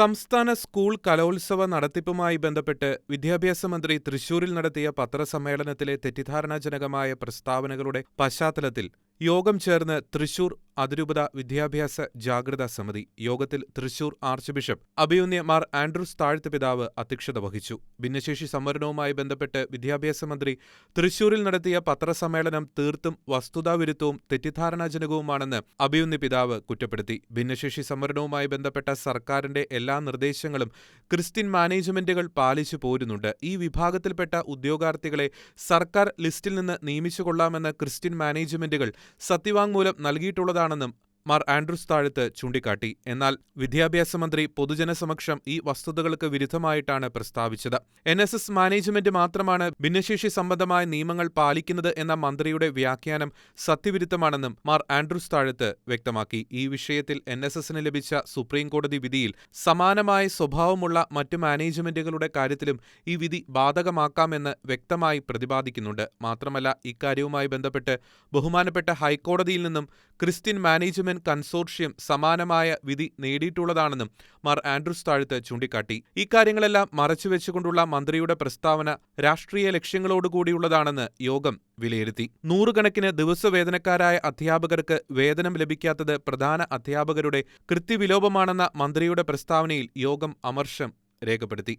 സംസ്ഥാന സ്കൂൾ കലോത്സവ നടത്തിപ്പുമായി ബന്ധപ്പെട്ട് വിദ്യാഭ്യാസ മന്ത്രി തൃശൂരിൽ നടത്തിയ പത്രസമ്മേളനത്തിലെ തെറ്റിദ്ധാരണാജനകമായ പ്രസ്താവനകളുടെ പശ്ചാത്തലത്തിൽ യോഗം ചേർന്ന് തൃശൂർ അതിരൂപത വിദ്യാഭ്യാസ ജാഗ്രതാ സമിതി യോഗത്തിൽ തൃശൂർ ആർച്ച് ബിഷപ്പ് അഭിയുന്യ മാർ ആൻഡ്രൂസ് താഴ്ത്ത് പിതാവ് അധ്യക്ഷത വഹിച്ചു. ഭിന്നശേഷി സംവരണവുമായി ബന്ധപ്പെട്ട് വിദ്യാഭ്യാസ മന്ത്രി തൃശൂരിൽ നടത്തിയ പത്രസമ്മേളനം തീർത്തും വസ്തുതാവിരുദ്ധവും തെറ്റിദ്ധാരണാജനകവുമാണെന്ന് അഭിയുന്യ പിതാവ് കുറ്റപ്പെടുത്തി. ഭിന്നശേഷി സംവരണവുമായി ബന്ധപ്പെട്ട സർക്കാരിന്റെ എല്ലാ നിർദ്ദേശങ്ങളും ക്രിസ്ത്യൻ മാനേജ്മെന്റുകൾ പാലിച്ചു പോരുന്നുണ്ട്. ഈ വിഭാഗത്തിൽപ്പെട്ട ഉദ്യോഗാർത്ഥികളെ സർക്കാർ ലിസ്റ്റിൽ നിന്ന് നിയമിച്ചുകൊള്ളാമെന്ന് ക്രിസ്ത്യൻ മാനേജ്മെന്റുകൾ സത്യവാങ്മൂലം നൽകിയിട്ടുള്ളതാണെന്നും മാർ ആൻഡ്രൂസ് താഴത്ത് ചൂണ്ടിക്കാട്ടി. എന്നാൽ വിദ്യാഭ്യാസ മന്ത്രി പൊതുജനസമക്ഷം ഈ വസ്തുതകൾക്ക് വിരുദ്ധമായിട്ടാണ് പ്രസ്താവിച്ചത്. എൻ എസ് എസ് മാനേജ്മെന്റ് മാത്രമാണ് ഭിന്നശേഷി സംബന്ധമായ നിയമങ്ങൾ പാലിക്കുന്നത് എന്ന മന്ത്രിയുടെ വ്യാഖ്യാനം സത്യവിരുദ്ധമാണെന്നും മാർ ആൻഡ്രൂസ് താഴത്ത് വ്യക്തമാക്കി. ഈ വിഷയത്തിൽ എൻ എസ് എസിന് ലഭിച്ച സുപ്രീംകോടതി വിധിയിൽ സമാനമായ സ്വഭാവമുള്ള മറ്റ് മാനേജ്മെന്റുകളുടെ കാര്യത്തിലും ഈ വിധി ബാധകമാക്കാമെന്ന് വ്യക്തമായി പ്രതിപാദിക്കുന്നുണ്ട്. മാത്രമല്ല ഇക്കാര്യവുമായി ബന്ധപ്പെട്ട് ബഹുമാനപ്പെട്ട ഹൈക്കോടതിയിൽ നിന്നും ക്രിസ്ത്യൻ മാനേജ്മെന്റ് കൺസോർഷ്യം സമാനമായ വിധി നേടിയിട്ടുള്ളതാണെന്നും മാർ ആൻഡ്രൂസ് താഴത്ത് ചൂണ്ടിക്കാട്ടി. ഇക്കാര്യങ്ങളെല്ലാം മറച്ചുവെച്ചുകൊണ്ടുള്ള മന്ത്രിയുടെ പ്രസ്താവന രാഷ്ട്രീയ ലക്ഷ്യങ്ങളോടുകൂടിയുള്ളതാണെന്ന് യോഗം വിലയിരുത്തി. നൂറുകണക്കിന് ദിവസവേതനക്കാരായ അധ്യാപകർക്ക് വേതനം ലഭിക്കാത്തത് പ്രധാന അധ്യാപകരുടെ കൃത്യവിലോപമാണെന്ന മന്ത്രിയുടെ പ്രസ്താവനയിൽ യോഗം അമർഷം രേഖപ്പെടുത്തി.